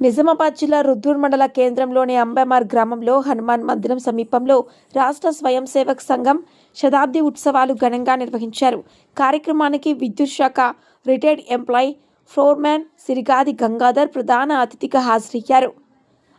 నిజామాబాద్ జిల్లా రుద్దూర్ మండల కేంద్రంలోని అంబెమార్ గ్రామంలో హనుమాన్ మందిరం సమీపంలో రాష్ట్ర స్వయం సేవక్ సంఘం శతాబ్ది ఉత్సవాలు ఘనంగా నిర్వహించారు. కార్యక్రమానికి విద్యుత్ శాఖ retired employee floorman Sirigadi Gangadhar ప్రధాన అతిథిగా హాజరయ్యారు.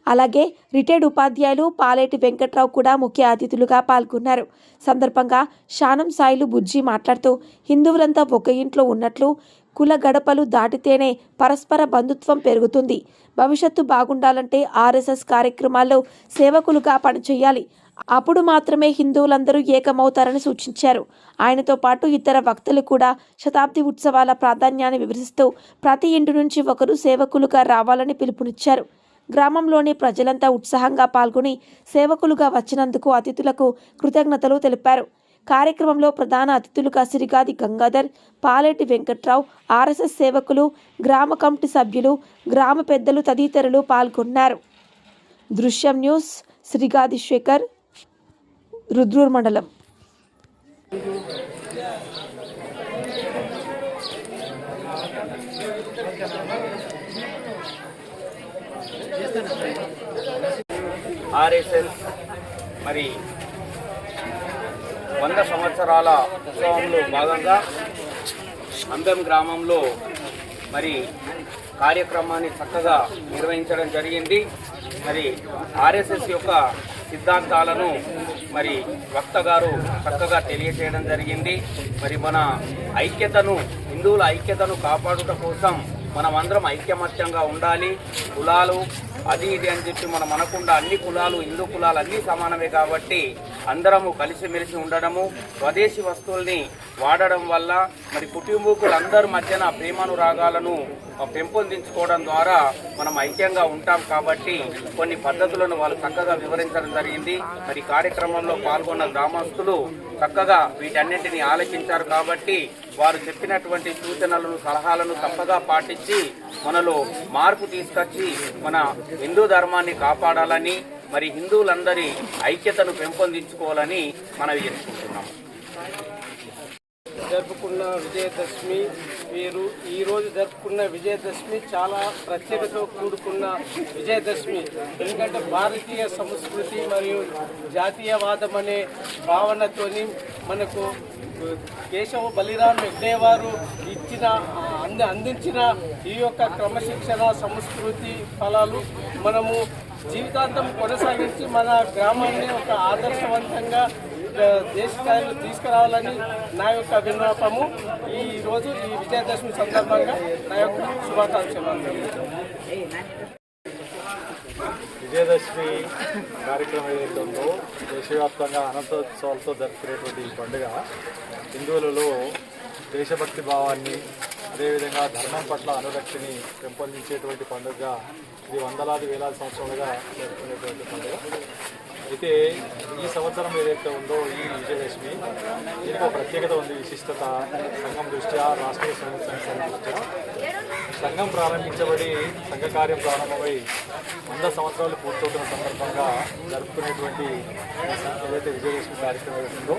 అలాగే రిటైర్డ్ ఉపాధ్యాయులు పాలేటి వెంకట్రావు కూడా ముఖ్య అతిథులుగా పాల్గొన్నారు. సందర్భంగా శానం సాయిలు బుజ్జి మాట్లాడుతూ హిందువులంతా ఒక ఇంట్లో ఉన్నట్లు కుల గడపలు దాటితేనే పరస్పర బంధుత్వం పెరుగుతుంది. భవిష్యత్తు బాగుండాలంటే ఆర్ఎస్ఎస్ కార్యక్రమాల్లో సేవకులుగా పనిచేయాలి. అప్పుడు మాత్రమే హిందువులందరూ ఏకమవుతారని సూచించారు. ఆయనతో పాటు ఇతర వక్తలు కూడా శతాబ్ది ఉత్సవాల ప్రాధాన్యాన్ని వివరిస్తూ ప్రతి ఇంటి నుంచి ఒకరు సేవకులుగా రావాలని పిలుపునిచ్చారు. గ్రామంలోని ప్రజలంతా ఉత్సాహంగా పాల్గొని సేవకులుగా వచ్చినందుకు అతిథులకు కృతజ్ఞతలు తెలిపారు. కార్యక్రమంలో ప్రధాన అతిథులుగా సిరిగాది గంగాధర్ పాలేటి వెంకట్రావు ఆర్ఎస్ఎస్ సేవకులు గ్రామ కమిటీ సభ్యులు గ్రామ పెద్దలు తదితరులు పాల్గొన్నారు. దృశ్యం న్యూస్ శ్రీగాది శేఖర్ రుద్రూర్ మండలం. ఆర్ఎస్ఎస్ మరి వంద సంవత్సరాల ఉత్సవంలో భాగంగా అందం గ్రామంలో మరి కార్యక్రమాన్ని చక్కగా నిర్వహించడం జరిగింది. మరి ఆర్ఎస్ఎస్ యొక్క సిద్ధాంతాలను మరి వక్త గారు చక్కగా తెలియజేయడం జరిగింది. మరి మన ఐక్యతను హిందువుల ఐక్యతను కాపాడుట కోసం మనమందరం ఐక్యమత్యంగా ఉండాలి. కులాలు అది ఇది అని చెప్పి మనం అనకుండా అన్ని కులాలు హిందూ కులాలు అన్నీ సమానమే కాబట్టి అందరము కలిసిమెలిసి ఉండడము స్వదేశీ వస్తువుల్ని వాడడం వల్ల మరి కుటుంబీకులందరి మధ్యన ప్రేమానురాగాలను పెంపొందించుకోవడం ద్వారా మనం ఐక్యంగా ఉంటాం కాబట్టి కొన్ని పద్ధతులను వాళ్ళు చక్కగా వివరించడం జరిగింది. మరి కార్యక్రమంలో పాల్గొన్న గ్రామస్తులు చక్కగా వీటన్నింటినీ ఆలోచించారు కాబట్టి వారు చెప్పినటువంటి సూచనలను సలహాలను తప్పగా పాటించి మనలో మార్పు తీసుకొచ్చి మన హిందూ ధర్మాన్ని కాపాడాలని మరి హిందువులందరి ఐక్యతను పెంపొందించుకోవాలని మనవి చేసుకుంటున్నాం. జరుపుకున్న విజయదశమి వీరు ఈరోజు జరుపుకున్న విజయదశమి చాలా ప్రత్యేకతో కూడుకున్న విజయదశమి. ఎందుకంటే భారతీయ సంస్కృతి మరియు జాతీయవాదం అనే భావనతోని మనకు కేశవ బలిరామ్ హెగ్డే వారు ఇచ్చిన అంది అందించిన ఈ యొక్క క్రమశిక్షణ సంస్కృతి ఫలాలు మనము జీవితాంతం కొనసాగించి మన గ్రామాన్ని ఒక ఆదర్శవంతంగా దేశ స్థాయిలో తీసుకురావాలని నా యొక్క విన్నపము ఈ రోజు ఈ విజయదశమి సందర్భంగా నా యొక్క శుభాకాంక్షలు. విజయదశమి కార్యక్రమం ఏదైతే ఉందో దేశవ్యాప్తంగా అనంతోత్సవాలతో జరుపుకునేటువంటి ఈ పండుగ హిందువులలో దేశభక్తి భావాన్ని అదేవిధంగా ధర్మం పట్ల అనురక్తిని పెంపొందించేటువంటి పండుగ ఇది వందలాది వేలాది సంవత్సరాలుగా జరుపుకునేటువంటి పండుగ. అయితే ఈ సంవత్సరం ఏదైతే ఉందో ఈ విజయదశమి దీనికి ఒక ప్రత్యేకత ఉంది విశిష్టత సంఘం దృష్ట్యా రాష్ట్రీయ స్వయం సంఘం దృష్ట్యా. సంఘం ప్రారంభించబడి సంఘ కార్యం ప్రారంభమై వంద సంవత్సరాలు పూర్తవుతున్న సందర్భంగా జరుపుకునేటువంటి ఏదైతే విజయదశమి కార్యక్రమం అవుతుందో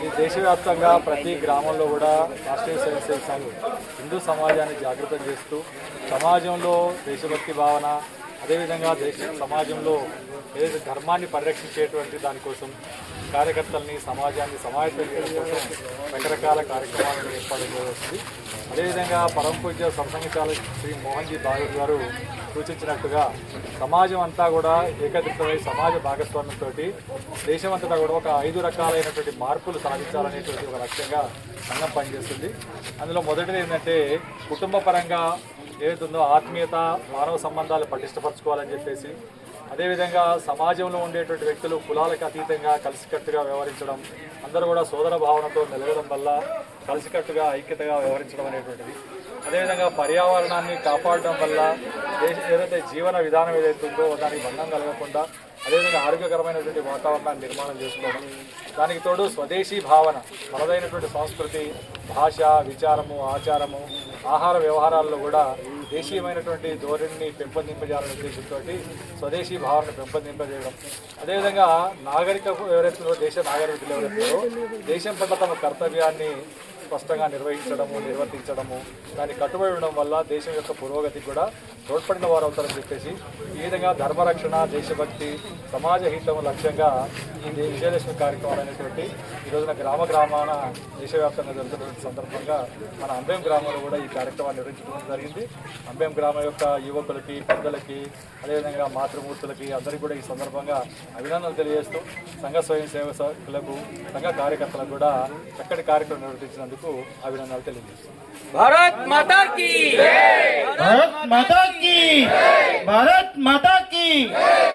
ఈ దేశవ్యాప్తంగా ప్రతి గ్రామంలో కూడా రాష్ట్రీయ స్వయం సంఘం హిందూ సమాజాన్ని జాగృతం చేస్తూ సమాజంలో దేశభక్తి భావన అదేవిధంగా దేశ సమాజంలో ఏదైతే ధర్మాన్ని పరిరక్షించేటువంటి దానికోసం కార్యకర్తల్ని సమాజాన్ని సమాయత్తం చేయడం కోసం రకరకాల కార్యక్రమాలను ఏర్పాటు చేయవలసింది. అదేవిధంగా పరమ పూజ్య సంసంగచాల శ్రీ మోహన్జీ భాగవత్ గారు సూచించినట్టుగా సమాజం అంతా కూడా ఏకత్రితమై సమాజ భాగస్వామ్యంతో దేశమంతటా కూడా ఒక ఐదు రకాలైనటువంటి మార్పులు సాధించాలనేటువంటి ఒక లక్ష్యంగా సంఘం పనిచేస్తుంది. అందులో మొదటిది ఏంటంటే కుటుంబ పరంగా ఏదైతుందో ఆత్మీయత మానవ సంబంధాలు పటిష్టపరచుకోవాలని చెప్పేసి అదేవిధంగా సమాజంలో ఉండేటువంటి వ్యక్తులు కులాలకు అతీతంగా కలిసికట్టుగా వ్యవహరించడం అందరూ కూడా సోదర భావనతో మెలగడం వల్ల కలిసికట్టుగా ఐక్యతగా వ్యవహరించడం అనేటువంటిది. అదేవిధంగా పర్యావరణాన్ని కాపాడడం వల్ల దేశ ఏదైతే జీవన విధానం ఏదైతే ఉందో దానికి భంగం కలగకుండా అదేవిధంగా ఆరోగ్యకరమైనటువంటి వాతావరణాన్ని నిర్మాణం చేసుకోవడం. దానికి తోడు స్వదేశీ భావన మనదైనటువంటి సంస్కృతి భాష విచారము ఆచారము ఆహార వ్యవహారాల్లో కూడా దేశీయమైనటువంటి ధోరణిని పెంపొందింపజేయాలనే ఉద్దేశంతో స్వదేశీ భావనను పెంపొందింపజేయడం. అదేవిధంగా నాగరిక ఎవరైతే దేశ నాగరికులు ఎవరైతే దేశం పట్ల తమ కర్తవ్యాన్ని స్పష్టంగా నిర్వహించడము నిర్వర్తించడము దాన్ని కట్టుబడి ఉండడం వల్ల దేశం యొక్క పురోగతికి కూడా తోడ్పడిన వారు అవుతారని చెప్పేసి ఈ విధంగా ధర్మరక్షణ దేశభక్తి సమాజ హితం లక్ష్యంగా ఈ విజయదశమి కార్యక్రమాలు అనేటువంటి ఈ రోజున గ్రామ గ్రామాన దేశవ్యాప్తంగా జరుగుతున్న సందర్భంగా మన అంబేం గ్రామంలో కూడా ఈ కార్యక్రమాన్ని నిర్వహించడం జరిగింది. అంబేం గ్రామం యొక్క యువకులకి పెద్దలకి అదేవిధంగా మాతృమూర్తులకి అందరికీ కూడా ఈ సందర్భంగా అభినందనలు తెలియజేస్తూ సంఘ స్వయం సేవకులకు సంఘ కార్యకర్తలకు కూడా చక్కటి కార్యక్రమం మీకు అభినందనలు తెలియజేస్తున్నాను. భారత్ మాతా భారత్